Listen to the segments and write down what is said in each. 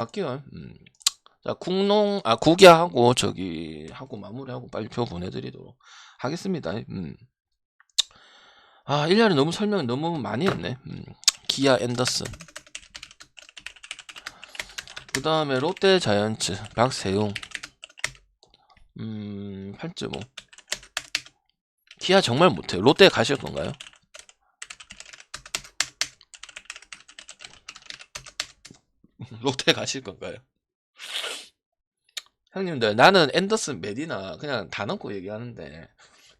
할게요. 음. 자, 국농, 아, 국야하고, 저기, 하고 마무리하고 빨리 표 보내드리도록 하겠습니다. 음. 아, 1년에 너무 설명 너무 많이 했네. 음. 기아 앤더슨. 그 다음에 롯데 자이언츠, 박세용. 음, 8.5. 기아 정말 못해요. 롯데 가실 건가요? 롯데 가실 건가요? 형님들 나는 앤더슨 메디나 그냥 다 넣고 얘기하는데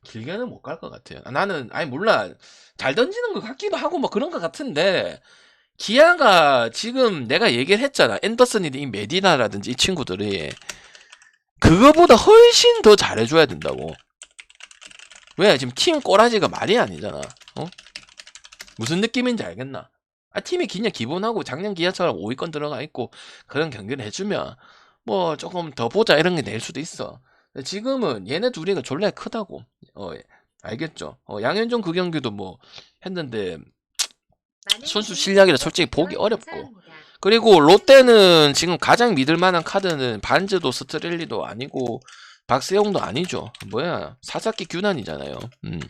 길게는 못 갈 것 같아요. 아, 나는 아니 몰라 잘 던지는 것 같기도 하고 뭐 그런 것 같은데 기아가 지금 내가 얘기를 했잖아. 앤더슨이든 이 메디나라든지 이 친구들이 그거보다 훨씬 더 잘해줘야 된다고. 왜 지금 팀 꼬라지가 말이 아니잖아. 어? 무슨 느낌인지 알겠나? 아, 팀이 그냥 기본하고 작년 기아처럼 5위권 들어가 있고 그런 경기를 해주면 뭐 조금 더 보자 이런 게 낼 수도 있어. 지금은 얘네 둘이가 졸라 크다고. 어, 알겠죠? 어, 양현종 그 경기도 뭐 했는데 선수 실력이라 솔직히 보기 어렵고. 그리고 롯데는 지금 가장 믿을 만한 카드는 반즈도 스트렐리도 아니고 박세용도 아니죠. 뭐야 사사키 균환이잖아요. 음.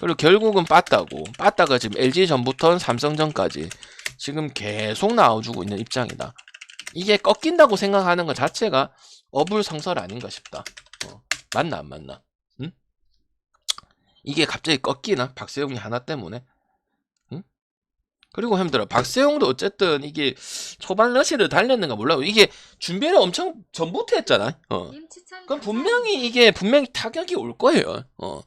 그리고 결국은 빠따고 빠따가 지금 LG 전부터 삼성전까지 지금 계속 나와주고 있는 입장이다. 이게 꺾인다고 생각하는 것 자체가 어불성설 아닌가 싶다. 어, 맞나 안 맞나? 응? 이게 갑자기 꺾이나? 박세용이 하나 때문에? 응? 그리고 힘들어. 박세용도 어쨌든 이게 초반 러시를 달렸는가 몰라. 이게 준비를 엄청 전부터 했잖아. 어. 그럼 분명히 이게 분명히 타격이 올 거예요. 어.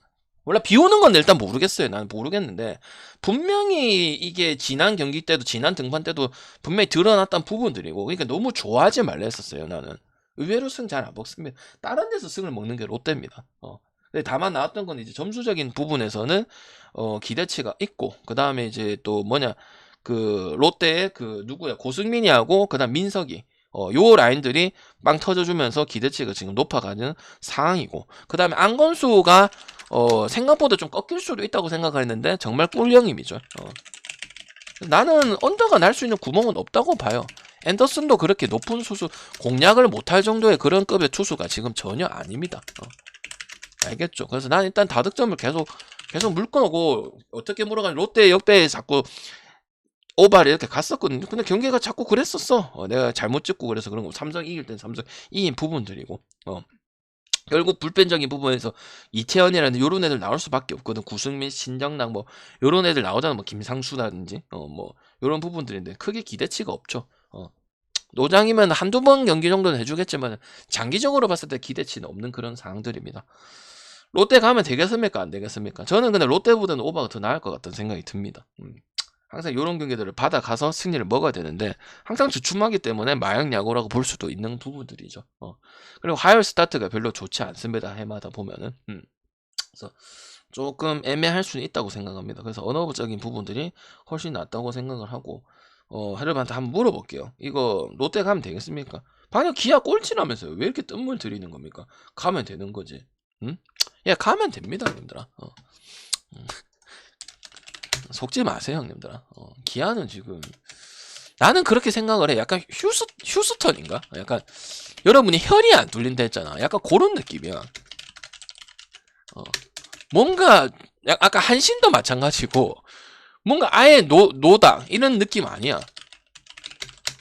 몰라 비 오는 건 일단 모르겠어요. 나는 모르겠는데 분명히 이게 지난 경기 때도 지난 등판 때도 분명히 드러났던 부분들이고 그러니까 너무 좋아하지 말라 했었어요. 나는 의외로 승 잘 안 먹습니다. 다른 데서 승을 먹는 게 롯데입니다. 어. 근데 다만 나왔던 건 이제 점수적인 부분에서는 어, 기대치가 있고 그 다음에 이제 또 뭐냐 그 롯데의 그 누구야 고승민이하고 그다음 민석이 어, 요 라인들이 빵 터져주면서 기대치가 지금 높아가는 상황이고 그 다음에 안건수가 어, 생각보다 좀 꺾일 수도 있다고 생각했는데 정말 꿀영임이죠. 어. 나는 언더가 날 수 있는 구멍은 없다고 봐요. 앤더슨도 그렇게 높은 수수 공략을 못할 정도의 그런 급의 투수가 지금 전혀 아닙니다. 어. 알겠죠? 그래서 난 일단 다득점을 계속 계속 물 거고 어떻게 물어가니 롯데 역대에 자꾸 오바를 이렇게 갔었거든요. 근데 경기가 자꾸 그랬었어. 어, 내가 잘못 찍고 그래서 그런 거. 삼성 이길 땐 삼성 이긴 부분들이고. 어. 결국 불펜적인 부분에서 이태현이라는 요런 애들 나올 수밖에 없거든. 구승민, 신정락 뭐 요런 애들 나오잖아. 뭐 김상수라든지 어 뭐 요런 부분들인데 크게 기대치가 없죠. 어. 노장이면 한두 번 경기 정도는 해주겠지만 장기적으로 봤을 때 기대치는 없는 그런 상황들입니다. 롯데 가면 되겠습니까? 안 되겠습니까? 저는 근데 롯데보다는 오바가 더 나을 것 같다는 생각이 듭니다. 음. 항상 이런 경기들을 받아가서 승리를 먹어야 되는데 항상 주춤하기 때문에 마약 야구라고 볼 수도 있는 부분들이죠. 어. 그리고 하열 스타트가 별로 좋지 않습니다. 해마다 보면은. 음. 그래서 조금 애매할 수는 있다고 생각합니다. 그래서 언어부적인 부분들이 훨씬 낫다고 생각을 하고 어, 헤르반한테 한번 물어볼게요. 이거 롯데 가면 되겠습니까? 방금 기아 꼴찌라면서요. 왜 이렇게 뜬물 들이는 겁니까? 가면 되는 거지. 응? 야 가면 됩니다, 형님들아. 어. 음. 속지 마세요, 형님들아. 어, 기아는 지금 나는 그렇게 생각을 해. 약간 휴스 휴스턴인가? 약간 여러분이 혈이 안 뚫린다 했잖아. 약간 그런 느낌이야. 어, 뭔가 약- 아까 한신도 마찬가지고 뭔가 아예 노 노당 이런 느낌 아니야.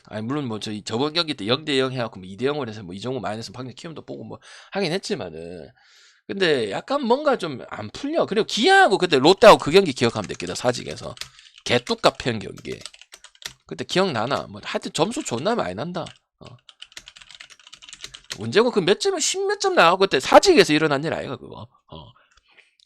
아니 물론 뭐 저희 저번 경기 때 0대 0 해갖고 뭐 2대 0을 해서 뭐 이정도 마이너스 방금 키움도 보고 뭐 하긴 했지만은 근데 약간 뭔가 좀 안 풀려. 그리고 기아하고 그때 롯데하고 그 경기 기억하면 됐겠다 사직에서 개뚝값 편 경기. 그때 기억나나? 뭐 하여튼 점수 존나 많이 난다. 어. 문제고 그 몇점 나가고 그때 사직에서 일어난 일 아이가 그거. 어.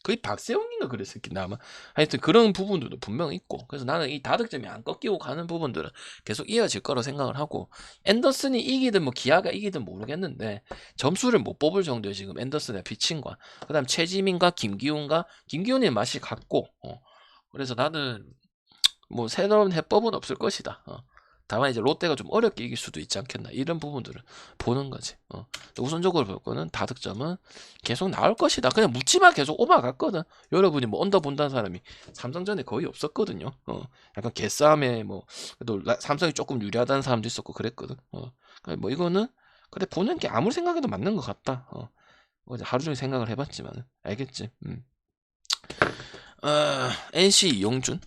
거의 박세웅인가 긴 아마 하여튼 그런 부분들도 분명 있고 그래서 나는 이 다득점이 안 꺾이고 가는 부분들은 계속 이어질 거라 생각을 하고 앤더슨이 이기든 뭐 기아가 이기든 모르겠는데 점수를 못 뽑을 정도의 지금 앤더슨의 피칭과 그다음 최지민과 김기훈과 김기훈의 맛이 같고 어. 그래서 나는 뭐 새로운 해법은 없을 것이다 어. 다만 이제 롯데가 좀 어렵게 이길 수도 있지 않겠나 이런 부분들을 보는 거지. 어. 우선적으로 볼 거는 다득점은 계속 나올 것이다. 그냥 묻지마 계속 오바 갔거든. 여러분이 뭐 언더 본다는 사람이 삼성전에 거의 없었거든요. 어. 약간 개싸움에 뭐 그래도 라- 삼성이 조금 유리하다는 사람도 있었고 그랬거든. 어. 그러니까 뭐 이거는 그래 보는 게 아무리 생각해도 맞는 것 같다. 어. 어제 하루 종일 생각을 해봤지만 알겠지. 음. 어, NC 이용준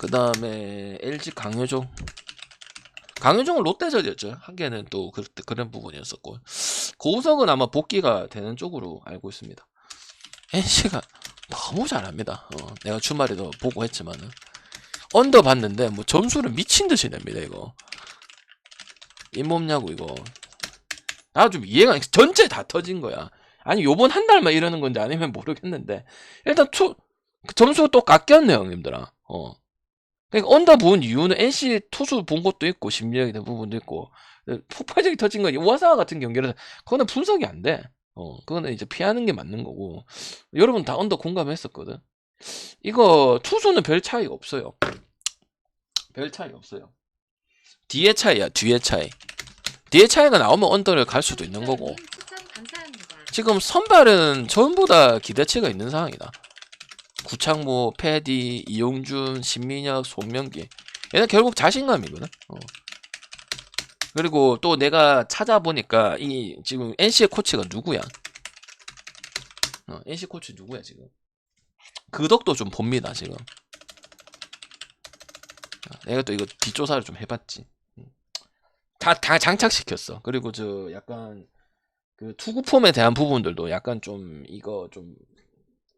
그 다음에 LG 강효종. 강효종은 롯데전이었죠. 한 개는 또 그, 그런 부분이었었고. 고우석은 아마 복귀가 되는 쪽으로 알고 있습니다. NC가 너무 잘합니다. 어, 내가 주말에도 보고 했지만은. 언더 봤는데 뭐 점수를 미친 듯이 냅니다 이거. 잇몸냐고 이거. 나 좀 이해가 안- 전체 다 터진 거야. 아니 요번 한 달만 이러는 건지 아니면 모르겠는데. 일단 투 점수가 또 깎였네 형님들아. 어 그러니까 언더 본 이유는 NC 투수 본 것도 있고 심리학이 된 부분도 있고 폭발적이 터진 건 우와사와 같은 경기는 그거는 분석이 안 돼. 어 그거는 이제 피하는 게 맞는 거고 여러분 다 언더 공감했었거든. 이거 투수는 별 차이가 없어요. 별 차이 없어요. 뒤에 차이야 뒤에 차이. 뒤에 차이가 나오면 언더를 갈 수도 있는 거고 지금 선발은 전부 다 기대치가 있는 상황이다. 구창모, 패디, 이용준, 신민혁, 손명기. 얘는 결국 자신감이거든. 어. 그리고 또 내가 찾아보니까 이 지금 NC의 코치가 누구야? 어, NC 코치 누구야 지금? 그 덕도 좀 봅니다 지금. 아, 내가 또 이거 뒷조사를 좀 해봤지. 음. 다, 다 장착시켰어. 그리고 저 약간 그 투구 폼에 대한 부분들도 약간 좀 이거 좀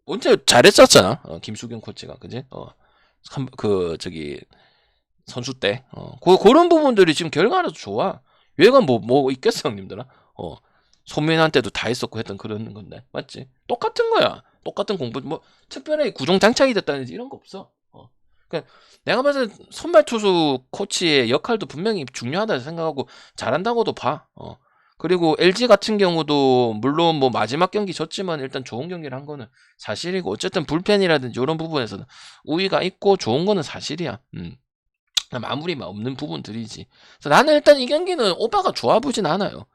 언제 잘했었잖아. 어, 김수경 코치가 그지? 어, 한- 그 저기 선수 때, 어, 그 그런 부분들이 지금 결과는 좋아. 얘가 뭐뭐 있겠어 형님들아? 어, 손민한테도 다 했었고 했던 그런 건데 맞지? 똑같은 거야. 똑같은 공부 뭐 특별히 구종 장착이 됐다든지 이런 거 없어. 어, 그러니까 내가 봤을 때 선발 투수 코치의 역할도 분명히 중요하다 생각하고 잘한다고도 봐. 어. 그리고 LG 같은 경우도 물론 뭐 마지막 경기 졌지만 일단 좋은 경기를 한 거는 사실이고 어쨌든 불펜이라든지 이런 부분에서는 우위가 있고 좋은 거는 사실이야. 음. 마무리만 없는 부분들이지. 나는 일단 이 경기는 오바가 좋아 보진 않아요.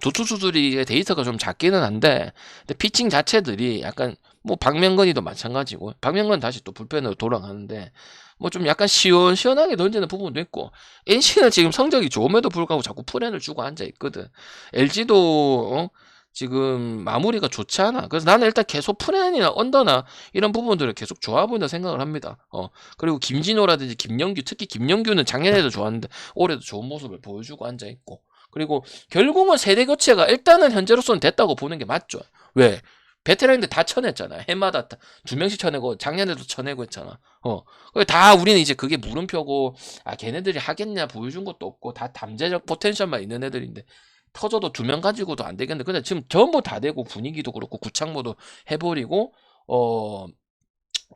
두 투수들이 데이터가 좀 작기는 한데 근데 피칭 자체들이 약간 뭐 박명건이도 마찬가지고 박명건 다시 또 불펜으로 돌아가는데 뭐 좀 약간 시원시원하게 던지는 부분도 있고 NC는 지금 성적이 좋음에도 불구하고 자꾸 프렌을 주고 앉아 있거든. LG도 어? 지금 마무리가 좋지 않아. 그래서 나는 일단 계속 프렌이나 언더나 이런 부분들을 계속 좋아 보인다 생각을 합니다. 어 그리고 김진호라든지 김영규 특히 김영규는 작년에도 좋았는데 올해도 좋은 모습을 보여주고 앉아 있고 그리고 결국은 세대 교체가 일단은 현재로서는 됐다고 보는 게 맞죠. 왜? 베테랑들 다 쳐냈잖아. 해마다 다두 명씩 쳐내고 작년에도 쳐내고 했잖아. 어. 그다 우리는 이제 그게 물음표고 아 걔네들이 하겠냐 보여준 것도 없고 다 담재적 포텐셜만 있는 애들인데 터져도 두 명 가지고도 안 되겠는데 근데 지금 전부 다 되고 분위기도 그렇고 구창모도 해버리고 어.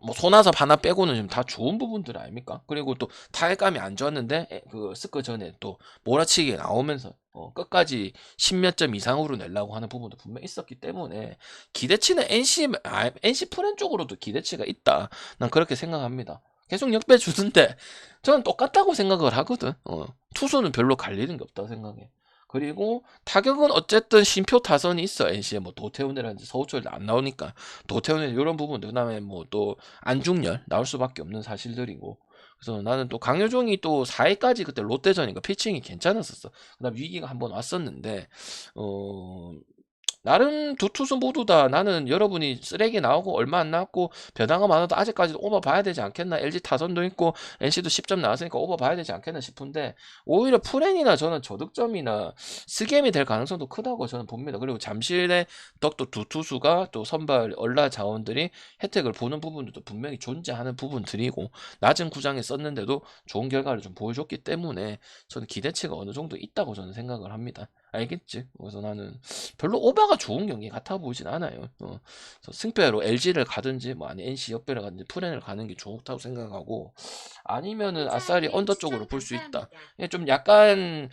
뭐 손아섭 하나 빼고는 지금 다 좋은 부분들 아닙니까? 그리고 또 타격감이 안 좋았는데 에, 그 스크 전에 또 몰아치기 나오면서 어, 끝까지 10몇 점 이상으로 내려고 하는 부분도 분명 히 있었기 때문에 기대치는 NC 아, NC 프렌 쪽으로도 기대치가 있다. 난 그렇게 생각합니다. 계속 역배 주는데 저는 똑같다고 생각을 하거든. 어, 투수는 별로 갈리는 게 없다고 생각해. 그리고 타격은 어쨌든 심표 타선이 있어 NC에 뭐 도태훈이라든지 서우철도 안 나오니까 도태훈이 이런 부분들 그다음에 뭐 또 안중열 나올 수밖에 없는 사실들이고 그래서 나는 또 강효종이 또 4회까지 그때 롯데전이니까 피칭이 괜찮았었어. 그다음 위기가 한번 왔었는데 어 나름 두 투수 모두 다 나는 여러분이 쓰레기 나오고 얼마 안 나왔고 변화가 많아도 아직까지도 오버 봐야 되지 않겠나 LG 타선도 있고 NC도 10점 나왔으니까 오버 봐야 되지 않겠나 싶은데 오히려 프렌이나 저는 저득점이나 스겜이 될 가능성도 크다고 저는 봅니다. 그리고 잠실의 덕도 두 투수가 또 선발 얼라 자원들이 혜택을 보는 부분도 분명히 존재하는 부분들이고 낮은 구장에 썼는데도 좋은 결과를 좀 보여줬기 때문에 저는 기대치가 어느 정도 있다고 저는 생각을 합니다. 알겠지? 그래서 나는 별로 오바가 좋은 경기 같아 보이진 않아요. 어. 승패로 LG를 가든지 뭐 아니 NC 역배를 가든지 프렌을 가는 게 좋다고 생각하고 아니면은 아싸리 언더 쪽으로 볼 수 있다. 예, 좀 약간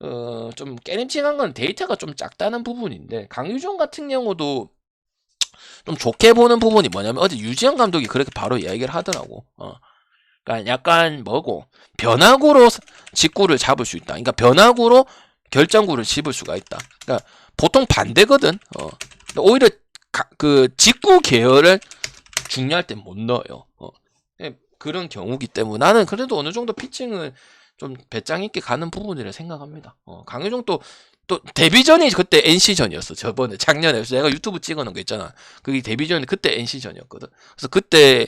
어 좀 깨림칙한 건 데이터가 좀 작다는 부분인데 강유정 같은 경우도 좀 좋게 보는 부분이 뭐냐면 어제 유지영 감독이 그렇게 바로 이야기를 하더라고. 어. 그러니까 약간 뭐고 변화구로 직구를 잡을 수 있다. 그러니까 변화구로 결정구를 집을 수가 있다. 그러니까 보통 반대거든. 어. 오히려 가- 그 직구 계열을 중요할 땐못 넣어요. 어. 예, 그런 경우기 때문에 나는 그래도 어느 정도 피칭은 좀 배짱 있게 가는 부분이라 생각합니다. 어, 강효정 또, 또 데뷔전이 그때 NC전이었어. 저번에 작년에. 그래서 내가 유튜브 찍어놓은 거 있잖아. 그게 데뷔전이 그때 NC전이었거든. 그래서 그때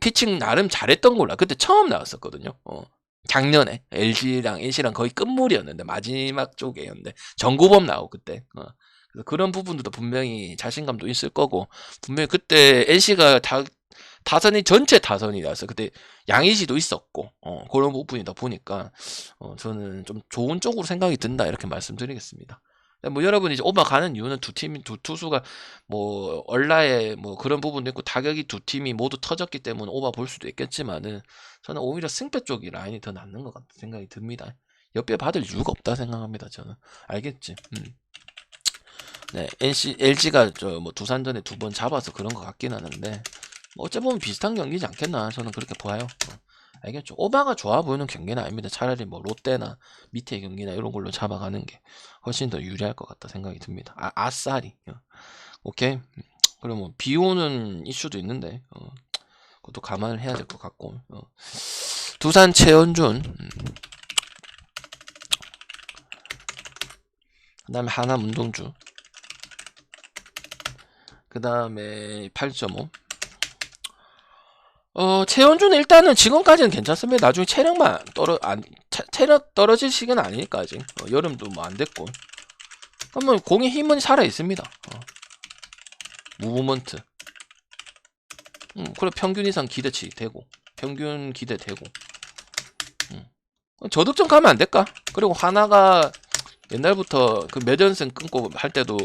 피칭 나름 잘했던 걸로. 그때 처음 나왔었거든요. 어. 작년에 LG랑 NC랑 거의 끝물이었는데 마지막 쪽이었는데 정구범 나오고 그때 어. 그래서 그런 부분들도 분명히 자신감도 있을 거고 분명히 그때 NC가 다 타선이 전체 타선이라서 그때 양의지도 있었고 어, 그런 부분이다 보니까 어, 저는 좀 좋은 쪽으로 생각이 든다 이렇게 말씀드리겠습니다. 뭐 여러분이 이제 오바 가는 이유는 두 팀, 두 투수가 뭐 얼라에 뭐 그런 부분도 있고 타격이 두 팀이 모두 터졌기 때문에 오바 볼 수도 있겠지만은 저는 오히려 승패 쪽이 라인이 더 낫는 것 같은 생각이 듭니다. 옆에 받을 이유가 없다 생각합니다. 저는 알겠지. 음. 네, NC, LG가 저 뭐 두산전에 두 번 잡아서 그런 것 같긴 하는데 뭐 어째 보면 비슷한 경기지 않겠나 저는 그렇게 봐요. 어, 알겠죠? 오바가 좋아 보이는 경기는 아닙니다. 차라리 뭐 롯데나 밑에 경기나 이런 걸로 잡아가는 게 훨씬 더 유리할 것 같다 생각이 듭니다. 아, 아싸리. 어. 오케이. 음, 그러면 비 오는 이슈도 있는데 어, 그것도 감안을 해야 될 것 같고 어. 두산 최원준 음. 그 다음에 하나 문동주 그 다음에 8.5 어, 최원준은 일단은 지금까지는 괜찮습니다. 나중에 체력만 떨어, 안, 체, 체력 떨어질 시기는 아니니까, 아직. 어, 여름도 뭐 안 됐고. 그러면 공의 힘은 살아 있습니다. 어. 무브먼트. 음, 그래, 평균 이상 기대치 되고. 평균 기대 되고. 음. 저득점 가면 안 될까? 그리고 하나가 옛날부터 그몇 연승 끊고 할 때도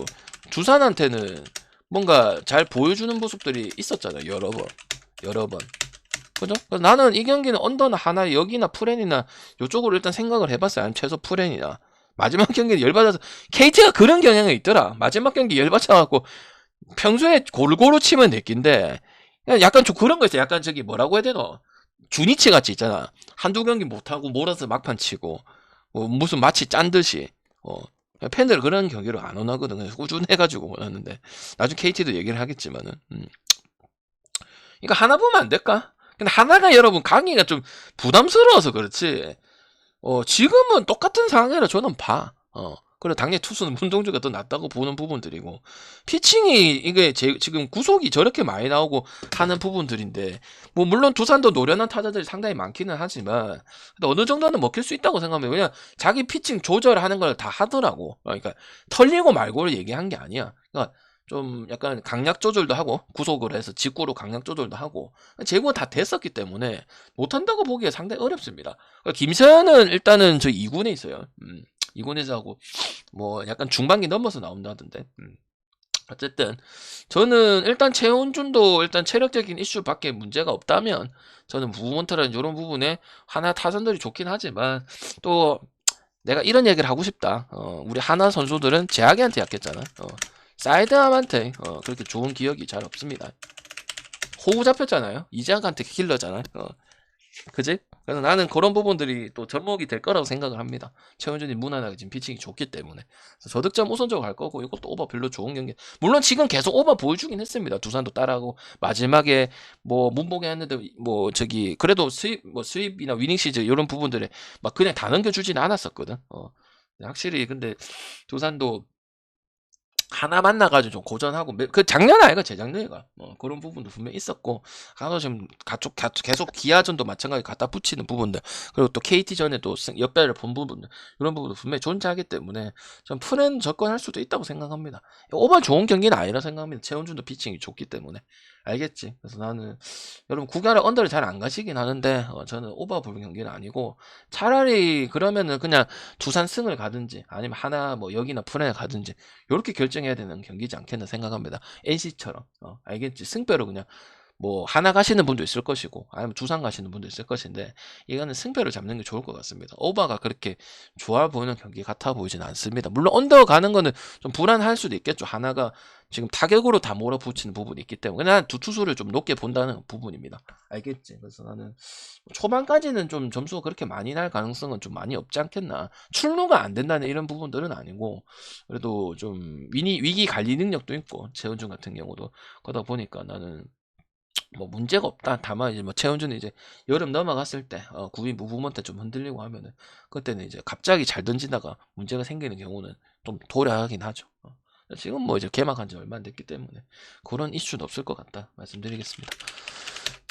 두산한테는 뭔가 잘 보여주는 모습들이 있었잖아요. 여러 번. 여러 번. 그죠? 그래서 나는 이 경기는 언더나 하나 여기나 프렌이나 요쪽으로 일단 생각을 해봤어요. 아니면 최소 프렌이나. 마지막 경기는 열받아서 KT가 그런 경향이 있더라. 마지막 경기 열받아갖고 평소에 골고루 치면 그냥 약간 좀 그런 거 있어. 약간 저기 뭐라고 해야 되노? 주니치 같이 있잖아. 한두 경기 못하고 몰아서 막판 치고 뭐 무슨 마치 짠 듯이 어. 팬들 그런 경기를 안 원하거든. 꾸준해가지고 원하는데 나중에 KT도 얘기를 하겠지만은 음. 이거 하나 보면 안 될까? 근데 하나가 여러분 강의가 좀 부담스러워서 그렇지. 어, 지금은 똑같은 상황이라 저는 봐. 어. 그래 당연히 투수는 문동주가 더 낫다고 보는 부분들이고 피칭이 이게 제, 지금 구속이 저렇게 많이 나오고 하는 부분들인데 뭐 물론 두산도 노련한 타자들이 상당히 많기는 하지만 어느 정도는 먹힐 수 있다고 생각해요. 왜냐 자기 피칭 조절하는 걸 다 하더라고. 그러니까 털리고 말고를 얘기한 게 아니야. 그러니까 좀 약간 강약 조절도 하고 구속을 해서 직구로 강약 조절도 하고 제구가 다 됐었기 때문에 못한다고 보기에 상당히 어렵습니다. 그러니까 김세현은 일단은 저 2군에 있어요. 음, 2군에서 하고 뭐 약간 중반기 넘어서 나온다던데. 음. 어쨌든 저는 일단 최원준도 일단 체력적인 이슈밖에 문제가 없다면 저는 무브먼트라는 이런 부분에 하나 타선들이 좋긴 하지만 또 내가 이런 얘기를 하고 싶다. 어, 우리 하나 선수들은 제약이한테 약했잖아. 어, 사이드암한테 어, 그렇게 좋은 기억이 잘 없습니다. 호구 잡혔잖아요. 이재학한테 킬러잖아요. 어. 그지? 그래서 나는 그런 부분들이 또 접목이 될 거라고 생각을 합니다. 최원준이 무난하게 지금 피칭이 좋기 때문에. 저득점 우선적으로 갈 거고 이것도 오버 별로 좋은 경기. 물론 지금 계속 오버 보여주긴 했습니다. 두산도 따라하고 마지막에 뭐 문복에 했는데 뭐 저기 그래도 수입 뭐 수입이나 위닝 시즌 이런 부분들에 막 그냥 다 넘겨주진 않았었거든. 어. 확실히 근데 두산도 하나 만나가지고 좀 고전하고 매- 그 작년 아이가 재작년이가 뭐 그런 부분도 분명히 있었고 하나 지금 가쪽 가- 계속 기아전도 마찬가지 갖다 붙이는 부분들 그리고 또 KT 전에도 승- 역배를 본 부분 이런 부분도 분명히 존재하기 때문에 좀 프렌 접근할 수도 있다고 생각합니다. 오버 좋은 경기는 아니라 생각합니다. 최원준도 피칭이 좋기 때문에 알겠지. 그래서 나는 여러분 구간에 언더를 잘 안 가시긴 하는데 어, 저는 오버 볼 경기는 아니고 차라리 그러면은 그냥 두산 승을 가든지 아니면 하나 뭐 여기나 프렌을 가든지 이렇게 결정해야 되는 경기지 않겠나 생각합니다. NC처럼 어, 알겠지? 승배로 그냥 뭐 하나 가시는 분도 있을 것이고 아니면 두산 가시는 분도 있을 것인데 이거는 승패를 잡는 게 좋을 것 같습니다. 오바가 그렇게 좋아 보이는 경기 같아 보이진 않습니다. 물론 언더 가는 거는 좀 불안할 수도 있겠죠. 하나가 지금 타격으로 다 몰아붙이는 부분이 있기 때문에 난 두 투수를 좀 높게 본다는 부분입니다. 알겠지? 그래서 나는 초반까지는 좀 점수가 그렇게 많이 날 가능성은 좀 많이 없지 않겠나. 출루가 안 된다는 이런 부분들은 아니고 그래도 좀 위기, 위기 관리 능력도 있고 최은준 같은 경우도 그러다 보니까 나는 뭐 문제가 없다. 다만 이제 뭐 최은준이 이제 여름 넘어갔을 때 어, 구위 무브먼트 좀 흔들리고 하면은 그때는 이제 갑자기 잘 던지다가 문제가 생기는 경우는 좀 도래하긴 하죠. 어. 지금 뭐 이제 개막한 지 얼마 안 됐기 때문에 그런 이슈는 없을 것 같다 말씀드리겠습니다.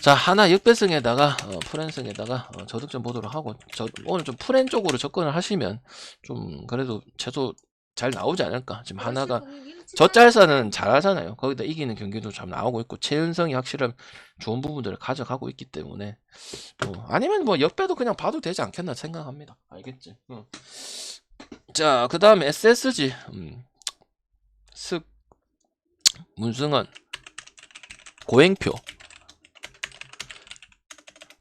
자 하나 역배승에다가 어, 프랜승에다가 어, 저득점 보도록 하고 저 오늘 좀 프랜 쪽으로 접근을 하시면 좀 그래도 최소 잘 나오지 않을까 지금 하나가 저 짤사는 잘하잖아요. 거기다 이기는 경기도 잘 나오고 있고 최은성이 확실한 좋은 부분들을 가져가고 있기 때문에 뭐 아니면 뭐 역배도 그냥 봐도 되지 않겠나 생각합니다. 알겠지? 응. 자, 그 다음에 SSG 음. 습 문승원 고행표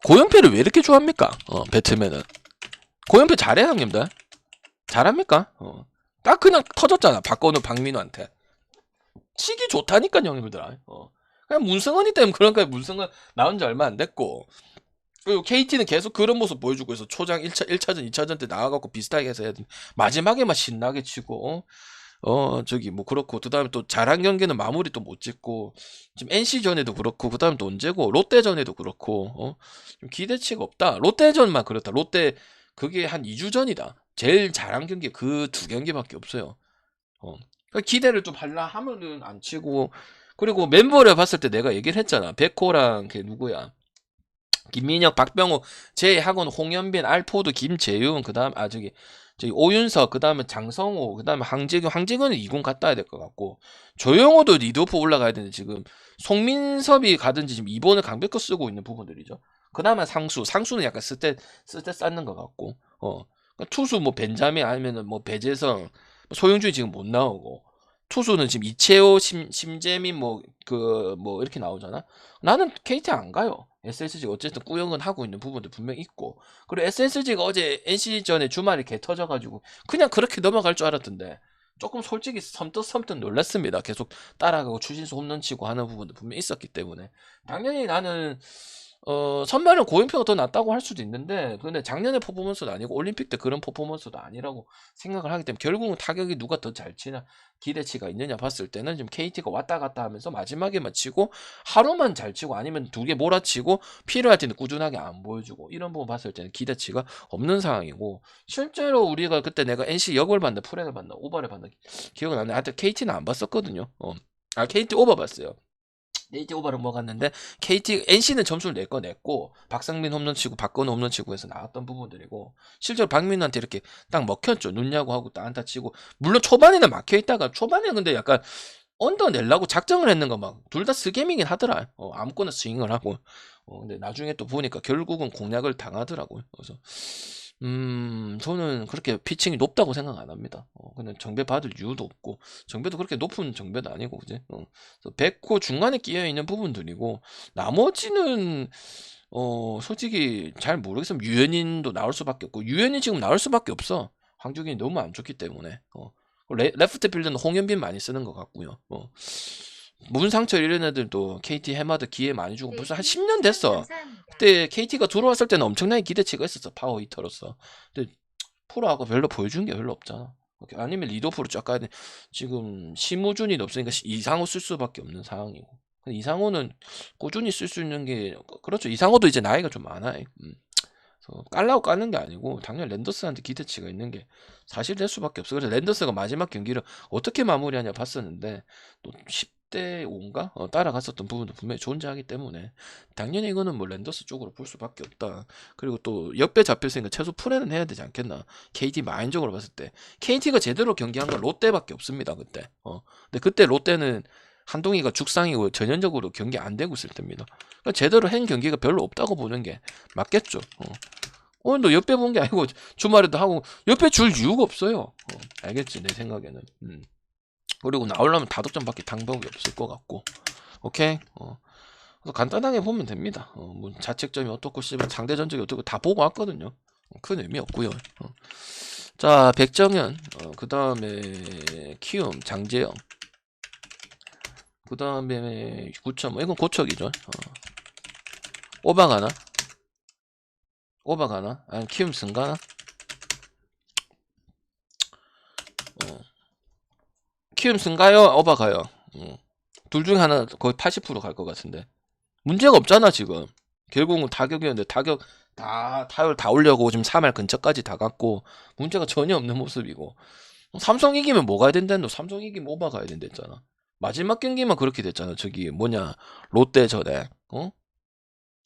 고영표를 왜 이렇게 좋아합니까? 어, 배트맨은 고영표 잘해 형님들 잘합니까? 어. 딱 그냥 터졌잖아 박건우 박민우한테. 치기 좋다니까 형님들 어. 그냥 문승원이 때문에 거야. 문승원 나온 지 얼마 안 됐고. 그리고 KT는 계속 그런 모습 보여주고 있어 초장 1차, 1차전 2차전 때 나와갖고 비슷하게 해서 해야 돼 마지막에만 신나게 치고 어? 어 저기 뭐 그렇고 그 다음에 또 잘한 경기는 마무리 또 못 짓고 지금 NC전에도 그렇고 그 다음에 또 언제고 롯데전에도 그렇고 어? 좀 기대치가 없다. 롯데전만 그렇다. 롯데 그게 한 2주 전이다 제일 잘한 경기 그 두 경기밖에 없어요. 어. 그러니까 기대를 좀 하려 하면은 안 치고 그리고 멤버를 봤을 때 내가 얘기를 했잖아. 백호랑 걔 누구야? 김민혁, 박병호, 제학원, 홍현빈, 알포드, 김재윤, 그 다음, 아, 저기, 저기, 오윤석, 그 다음에 장성호, 그 다음에 황재균, 황재균은 2군 갔다 와야 될 것 같고, 조영호도 리드오프 올라가야 되는데, 지금, 송민섭이 가든지 지금 2번을 강백호 쓰고 있는 부분들이죠. 그 다음에 상수, 상수는 약간 쓸 때, 쓸 때 쌓는 것 같고, 어. 그러니까 투수 뭐 벤자민 아니면은 뭐 배재성, 소영준이 지금 못 나오고, 투수는 지금 이채호, 심, 심재민 뭐, 그, 뭐, 이렇게 나오잖아? 나는 KT 안 가요. SSG가 어쨌든 꾸역은 하고 있는 부분도 분명히 있고 그리고 SSG가 어제 NC전에 주말에 개 터져가지고 그냥 그렇게 넘어갈 줄 알았던데 조금 솔직히 섬뜩섬뜩 놀랐습니다. 계속 따라가고 추진수 홈런 치고 하는 부분도 분명히 있었기 때문에 당연히 나는 어, 선발은 고인표가 더 낫다고 할 수도 있는데, 근데 작년의 퍼포먼스도 아니고, 올림픽 때 그런 퍼포먼스도 아니라고 생각을 하기 때문에, 결국은 타격이 누가 더 잘 치냐, 기대치가 있느냐 봤을 때는 지금 KT가 왔다 갔다 하면서 마지막에만 치고, 하루만 잘 치고, 아니면 두 개 몰아치고, 필요할 때는 꾸준하게 안 보여주고, 이런 부분 봤을 때는 기대치가 없는 상황이고, 실제로 우리가 그때 내가 NC 역을 봤나, 프렉을 봤나, 오버를 봤나, 기억은 안 나요. 하여튼 KT는 안 봤었거든요. 어. 아, KT 오버 봤어요. KT 오버를 먹었는데 KT NC는 점수를 낼 거 냈고 박상민 홈런 치고 박건우 홈런 치고 해서 나왔던 부분들이고 실제로 박민우한테 이렇게 딱 먹혔죠. 눈야구 하고 딱 안타 치고. 물론 초반에는 막혀 있다가 초반에 근데 약간 언더 내려고 작정을 했는 거 막 둘 다 스게밍이긴 하더라. 어, 아무거나 스윙을 하고. 어, 근데 나중에 또 보니까 결국은 공략을 당하더라고요. 그래서 음, 저는 그렇게 피칭이 높다고 생각 안 합니다. 어, 근데 정배 받을 이유도 없고, 정배도 그렇게 높은 정배도 아니고, 그지? 어, 100호 중간에 끼어 있는 부분들이고, 나머지는, 어, 솔직히 잘 모르겠으면 유현인도 나올 수밖에 없고, 유현인 지금 나올 수밖에 없어. 황주균이 너무 안 좋기 때문에. 어, 레, 레프트 필드는 홍현빈 많이 쓰는 것 같고요. 어. 문상철 이런 애들도 KT 해마다 기회 많이 주고 벌써 한 10년 됐어. 그때 KT가 들어왔을 때는 엄청나게 기대치가 있었어 파워 히터로서. 근데 프로하고 별로 보여준 게 별로 없잖아. 아니면 리더프로 쫙 가야 돼. 지금 심우준이 없으니까 이상호 쓸 수밖에 없는 상황이고. 근데 이상호는 꾸준히 쓸 수 있는 게 그렇죠. 이상호도 이제 나이가 좀 많아요. 음. 깔라고 까는 게 아니고 당연히 랜더스한테 기대치가 있는 게 사실 될 수밖에 없어. 그래서 랜더스가 마지막 경기를 어떻게 마무리하냐 봤었는데 또 10 대 5인가 어, 따라갔었던 부분도 분명히 존재하기 때문에 당연히 이거는 뭐 랜더스 쪽으로 볼 수밖에 없다. 그리고 또 옆에 잡혔으니까 최소 풀에는 해야 되지 않겠나. KT 마인적으로 봤을 때 KT가 제대로 경기한 건 롯데밖에 없습니다 그때. 어. 근데 그때 롯데는 한동희가 죽상이고 전형적으로 경기 안 되고 있을 때입니다. 그러니까 제대로 한 경기가 별로 없다고 보는 게 맞겠죠. 어. 오늘도 옆에 본 게 아니고 주말에도 하고 옆에 줄 이유가 없어요. 어, 알겠지 내 생각에는. 음. 그리고 나오려면 다득점 밖에 방법이 없을 것 같고. 오케이. 어. 그래서 간단하게 보면 됩니다. 어, 뭐 자책점이 어떻고 씨발 상대 전적이 어떻고 다 보고 왔거든요. 어, 큰 의미 없고요. 어. 자 백정현, 어, 그 다음에 키움 장재영, 그 다음에 구천 뭐 이건 고척이죠. 어. 오바 가나? 오바 가나? 아니 키움 승 가나? 키움 승 가요? 오바 가요? 어. 둘 중에 하나 거의 80%갈 것 같은데. 문제가 없잖아 지금. 결국은 타격이었는데 타격 다 타율 다 올려고 지금 3할 근처까지 다 갔고 문제가 전혀 없는 모습이고. 삼성 이기면 뭐 가야 된다노 삼성 이기면 오바 가야 된댔잖아. 마지막 경기만 그렇게 됐잖아 저기. 뭐냐 롯데 전에. 어?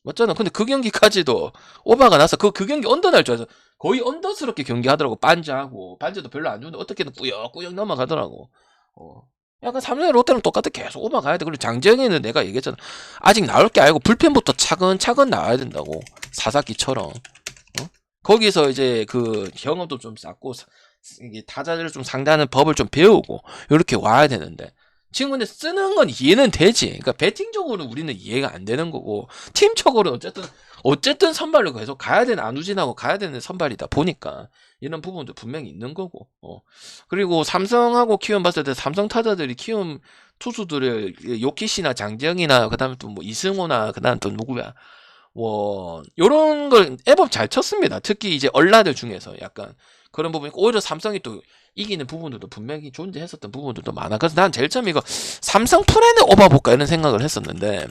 맞잖아. 근데 그 경기까지도 오바가 나서 그, 그 경기 언더 날 줄 알았어. 거의 언더스럽게 경기하더라고 반지하고. 반지도 별로 안 좋은데 어떻게든 꾸역꾸역 넘어가더라고 어. 약간 삼성의 롯데랑 똑같아 계속 오바 가야 돼. 그리고 장재영이는 내가 얘기했잖아. 아직 나올 게 아니고 불펜부터 차근차근 나와야 된다고. 사사키처럼. 어? 거기서 이제 그 경험도 좀 쌓고 사- 이게 타자를 좀 상대하는 법을 좀 배우고 이렇게 와야 되는데 지금 근데 쓰는 건 이해는 되지. 그러니까 배팅적으로 우리는 이해가 안 되는 거고 팀적으로는 어쨌든 어쨌든 선발로 계속 가야 되는 안우진하고 가야 되는 선발이다 보니까 이런 부분도 분명히 있는 거고. 어. 그리고 삼성하고 키움 봤을 때 삼성 타자들이 키움 투수들을 요키시나 장재영이나 그다음에 또 뭐 이승호나 그다음 또 누구야 뭐 요런 걸 애법 잘 쳤습니다. 특히 이제 얼라들 중에서 약간 그런 부분이 오히려 삼성이 또 이기는 부분들도 분명히 존재했었던 부분들도 많아. 그래서 난 제일 처음 이거 삼성 프렌을 오바볼까 이런 생각을 했었는데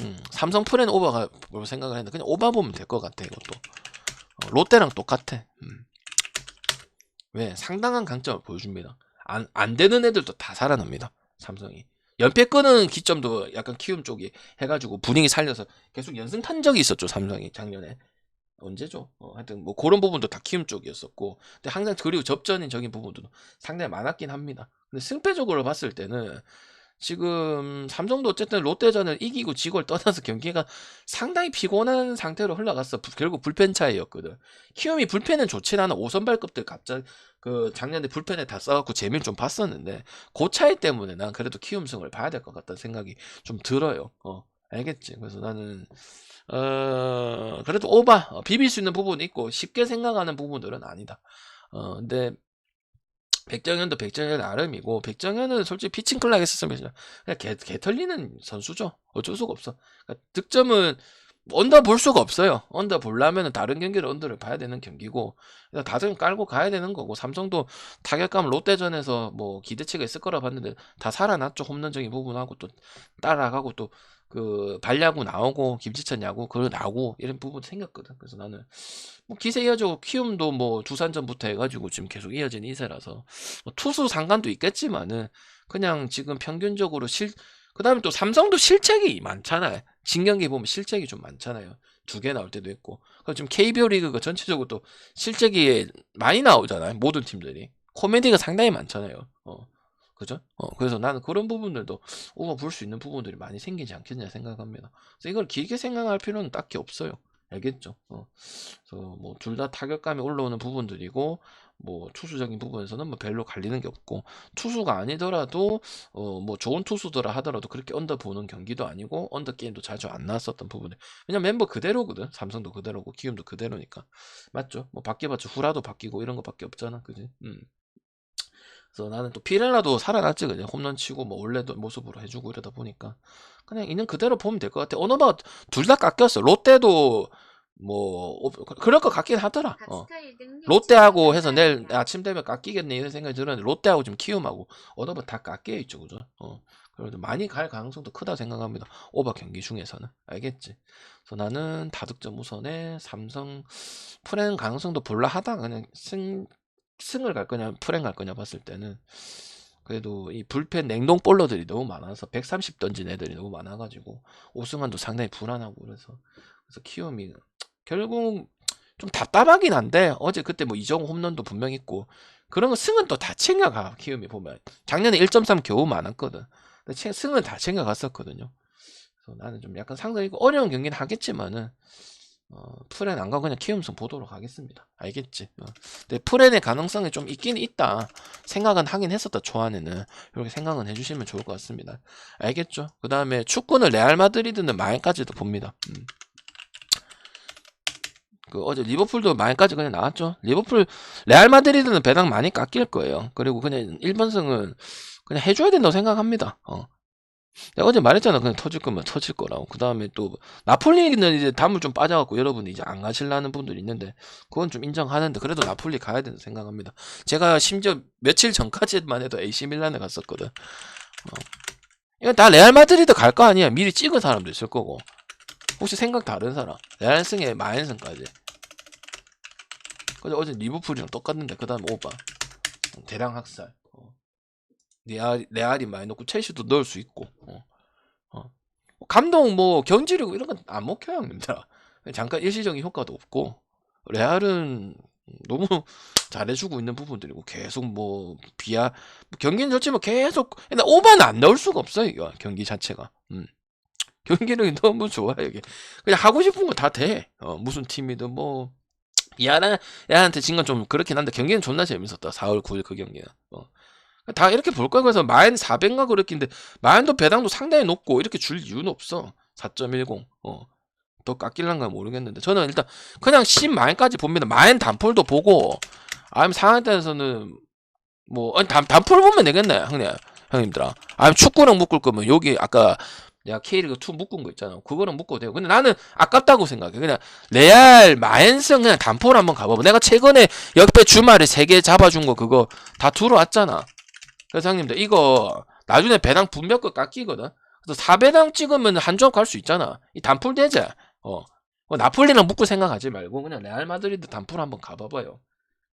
음, 삼성 프렌 오버가 뭘 생각을 했는데 그냥 오바 보면 될 것 같아 이것도. 어, 롯데랑 똑같아. 음. 왜? 상당한 강점을 보여줍니다. 안, 안 되는 애들도 다 살아납니다 삼성이. 연패 끄는 기점도 약간 키움 쪽이 해가지고 분위기 살려서 계속 연승 탄 적이 있었죠 삼성이 작년에. 언제죠? 어, 하여튼 뭐 그런 부분도 다 키움 쪽이었었고. 근데 항상 그리고 접전적인 부분도 상당히 많았긴 합니다. 근데 승패적으로 봤을 때는 지금 삼성도 어쨌든 롯데전을 이기고 지고를 떠나서 경기가 상당히 피곤한 상태로 흘러갔어. 부- 결국 불펜 차이였거든. 키움이 불펜은 좋진 않아. 5선발급들 갑자기 그 작년에 불펜에 다 써갖고 재미를 좀 봤었는데 그 차이 때문에 난 그래도 키움 승을 봐야 될 것 같다는 생각이 좀 들어요. 어 알겠지. 그래서 나는 어 그래도 오바 어, 비빌 수 있는 부분이 있고 쉽게 생각하는 부분들은 아니다. 어 근데 백정현도 백정현 나름이고 백정현은 솔직히 피칭 클락 했었으면 그냥 개, 개 털리는 선수죠. 어쩔 수가 없어. 그러니까 득점은 언더 볼 수가 없어요. 언더 보려면 다른 경기를 언더를 봐야 되는 경기고 다들 깔고 가야 되는 거고 삼성도 타격감 롯데전에서 뭐 기대치가 있을 거라 봤는데 다 살아났죠. 홈런적인 부분하고 또 따라가고 또 그 발야구 나오고 김지찬 야구 그거 나오고 이런 부분 생겼거든. 그래서 나는 뭐 기세 이어지고 키움도 뭐 두산전부터 해가지고 지금 계속 이어진 이세라서 뭐 투수 상관도 있겠지만은 그냥 지금 평균적으로 실 그다음에 또 삼성도 실책이 많잖아요. 진경기 보면 실책이 좀 많잖아요. 두 개 나올 때도 있고. 그리고 지금 KBO 리그가 전체적으로 또 실책이 많이 나오잖아요. 모든 팀들이 코미디가 상당히 많잖아요. 어. 그죠? 어, 그래서 나는 그런 부분들도 오버 볼 수 있는 부분들이 많이 생기지 않겠냐 생각합니다. 그래서 이걸 길게 생각할 필요는 딱히 없어요. 알겠죠? 어. 그래서 뭐 둘 다 타격감이 올라오는 부분들이고 뭐 투수적인 부분에서는 뭐 별로 갈리는 게 없고 투수가 아니더라도 어 뭐 좋은 투수더라 하더라도 그렇게 언더 보는 경기도 아니고 언더 게임도 자주 안 나왔었던 부분에 왜냐면 멤버 그대로거든 삼성도 그대로고 키움도 그대로니까 맞죠? 뭐 바뀌어봤자 후라도 바뀌고 이런 거밖에 없잖아 그지? 음. 그래서 나는 또 피렐라도 살아났지 그냥 홈런 치고 뭐 원래도 모습으로 해주고 이러다 보니까 그냥 있는 그대로 보면 될 것 같아. 오너바 둘 다 깎였어. 롯데도 뭐 어, 그- 그럴 것 같긴 하더라. 어. 롯데하고 해서 내일 아침 되면 깎이겠네 이런 생각이 들었는데 롯데하고 지금 키움하고 오너바 다 깎여 있죠, 그죠? 어. 그래도 많이 갈 가능성도 크다 생각합니다. 오바 경기 중에서는 알겠지? 그래서 나는 다득점 우선에 삼성 프렌 가능성도 볼라하다 그냥 승 승을 갈 거냐 프렌 갈 거냐 봤을 때는 그래도 이 불펜 냉동 볼러들이 너무 많아서 130 던진 애들이 너무 많아가지고 오승환도 상당히 불안하고 그래서 그래서 키움이 결국 좀 답답하긴 한데 어제 그때 뭐 이정우 홈런도 분명 있고 그런 거 승은 또 다 챙겨가 키움이 보면 작년에 1.3 겨우 많았거든 근데 챙- 승은 다 챙겨갔었거든요 그래서 나는 좀 약간 상당히 어려운 경기는 하겠지만은 어, 프렌 안 가고 그냥 키움성 보도록 하겠습니다. 알겠지? 어. 근데 프렌의 가능성이 좀 있긴 있다. 생각은 하긴 했었다. 초안에는 이렇게 생각은 해주시면 좋을 것 같습니다. 알겠죠? 그 다음에 축구는 레알 마드리드는 마인까지도 봅니다. 음. 그 어제 리버풀도 마인까지 그냥 나왔죠. 리버풀 레알 마드리드는 배당 많이 깎일 거예요. 그리고 그냥 1번승은 그냥 해줘야 된다고 생각합니다. 어. 내가 어제 말했잖아. 그냥 터질 거면 터질 거라고. 그 다음에 또, 나폴리는 이제 담을 좀 빠져갖고 여러분이 이제 안 가실라는 분들이 있는데, 그건 좀 인정하는데, 그래도 나폴리 가야 된다 생각합니다. 제가 심지어 며칠 전까지만 해도 AC 밀란에 갔었거든. 어. 이건 다 레알 마드리드 갈 거 아니야. 미리 찍은 사람도 있을 거고. 혹시 생각 다른 사람? 레알승에 마인승까지. 근데 어제 리버풀이랑 똑같는데, 그 다음에 오바. 대량 학살. 어. 레알, 레알이 많이 넣고 첼시도 넣을 수 있고 어. 어. 감동 뭐 견지력 이런 건 안 먹혀요 형님들 잠깐 일시적인 효과도 없고 레알은 너무 잘해주고 있는 부분들이고 계속 뭐 비하 뭐 경기는 좋지만 계속 오바는 안 넣을 수가 없어요 이거 경기 자체가 음. 경기력이 너무 좋아요 이게 그냥 하고 싶은 거 다 돼. 어, 무슨 팀이든 뭐 야나 야한테 진 건 좀 그렇긴 한데 경기는 존나 재밌었다. 4월 9일 그 경기는. 어. 다 이렇게 볼 거야. 그래서 마인 400가 그렇긴데 마인도 배당도 상당히 높고 이렇게 줄 이유는 없어. 4.10. 어. 더 깎일란가 모르겠는데 저는 일단 그냥 10 마인까지 봅니다. 마인 단폴도 보고 아니면 상한대에서는 뭐 아니 단, 단폴 보면 되겠네 형님 형님들아. 아니면 축구랑 묶을 거면 여기 아까 내가 K리그 2 묶은 거 있잖아. 그거는 묶어도 돼요. 근데 나는 아깝다고 생각해. 그냥 레알 마엔성 그냥 단포를 한번 가봐봐. 내가 최근에 역배 주말에 3개 잡아준 거 그거 다 들어왔잖아. 그래서 형님들 이거 나중에 배당 분명껏 깎이거든. 그래서 4배당 찍으면 한 조합 갈 수 있잖아. 이 단풀 되자. 어. 어, 나폴리랑 묶고 생각하지 말고 그냥 레알 마드리드 단풀 한번 가봐봐요.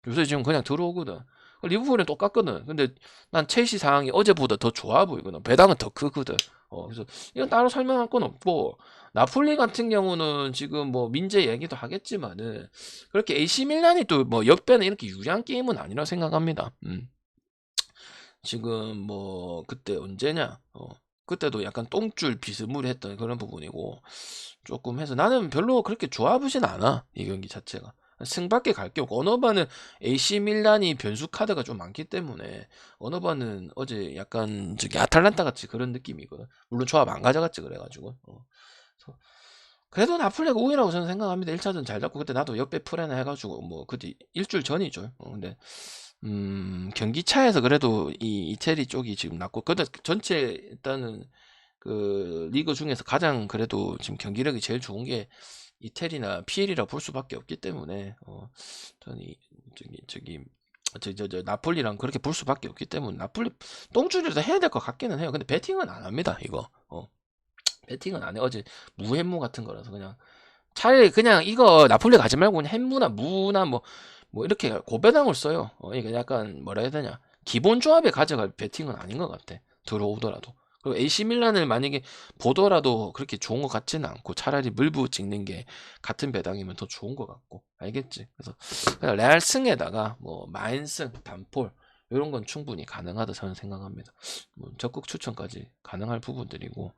요새 지금 그냥 들어오거든. 리버풀은 똑같거든. 근데 난 첼시 상황이 어제보다 더 좋아 보이거든. 배당은 더 크거든. 어, 그래서 이건 따로 설명할 건 없고 나폴리 같은 경우는 지금 뭐 민재 얘기도 하겠지만은 그렇게 AC 밀란이 또 뭐 역배는 이렇게 유리한 게임은 아니라 생각합니다. 음. 지금 뭐 그때 언제냐? 어, 그때도 약간 똥줄 비스무리했던 그런 부분이고 조금 해서 나는 별로 그렇게 좋아 보진 않아 이 경기 자체가. 승밖에 갈 게 없고 어너바는 AC 밀란이 변수 카드가 좀 많기 때문에 어너바는 어제 약간 저기 아탈란타 같이 그런 느낌이거든. 물론 조합 안 가져갔지 그래가지고. 어. 그래도 나폴리가 우위라고 저는 생각합니다. 1차전 잘 잡고 그때 나도 역배 풀에나 해가지고 뭐 그때 일주일 전이죠. 어, 근데 음 경기 차에서 그래도 이 이태리 쪽이 지금 낫고 근데 전체 일단은 그 리그 중에서 가장 그래도 지금 경기력이 제일 좋은 게 이태리나 피엘이라 볼 수밖에 없기 때문에 어 이, 저기 저기 저, 저, 저 나폴리랑 그렇게 볼 수밖에 없기 때문에 나폴리 똥줄이라도 해야 될 것 같기는 해요. 근데 배팅은 안 합니다. 이거 어 배팅은 안 해. 어제 무햄무 같은 거라서 그냥 차라리 그냥 이거 나폴리 가지 말고 그냥 햄무나 무나 뭐뭐 이렇게 고배당을 써요. 어 이게 약간 뭐라 해야 되냐 기본 조합에 가져갈 배팅은 아닌 것 같아. 들어오더라도. 그리고 AC 밀란을 만약에 보더라도 그렇게 좋은 것 같지는 않고 차라리 물부 찍는 게 같은 배당이면 더 좋은 것 같고 알겠지? 그래서 그냥 레알 승에다가 뭐 마인승, 단폴 이런 건 충분히 가능하다 저는 생각합니다. 뭐 적극 추천까지 가능할 부분들이고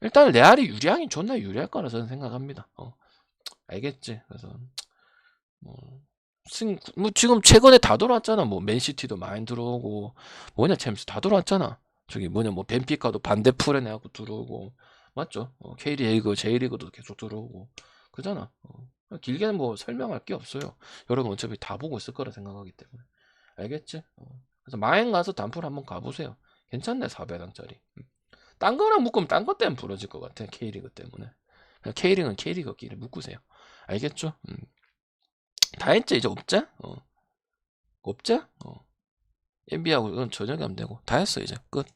일단 레알이 유리하긴 존나 유리할 거라 저는 생각합니다. 어. 알겠지? 그래서 뭐 승, 뭐 지금 최근에 다 돌아왔잖아. 뭐 맨시티도 많이 들어오고 뭐냐 챔스 다 돌아왔잖아. 저기 뭐냐 뭐 벤피카도 반대 풀에 내갖고 들어오고 맞죠? 어, K리그, J리그도 계속 들어오고 그잖아. 어. 길게는 뭐 설명할 게 없어요. 여러분 어차피 다 보고 있을 거라 생각하기 때문에 알겠지? 어. 그래서 마행 가서 단풀 한번 가보세요. 괜찮네 4배당짜리. 음. 딴 거랑 묶으면 딴 것 때문에 부러질 것 같아 K리그 때문에. K리그는 K리그끼리 묶으세요. 알겠죠? 음. 다 했지 이제 없자? 어. 없자? 어. MB하고 이건 저녁에 하면 되고 다 했어 이제 끝.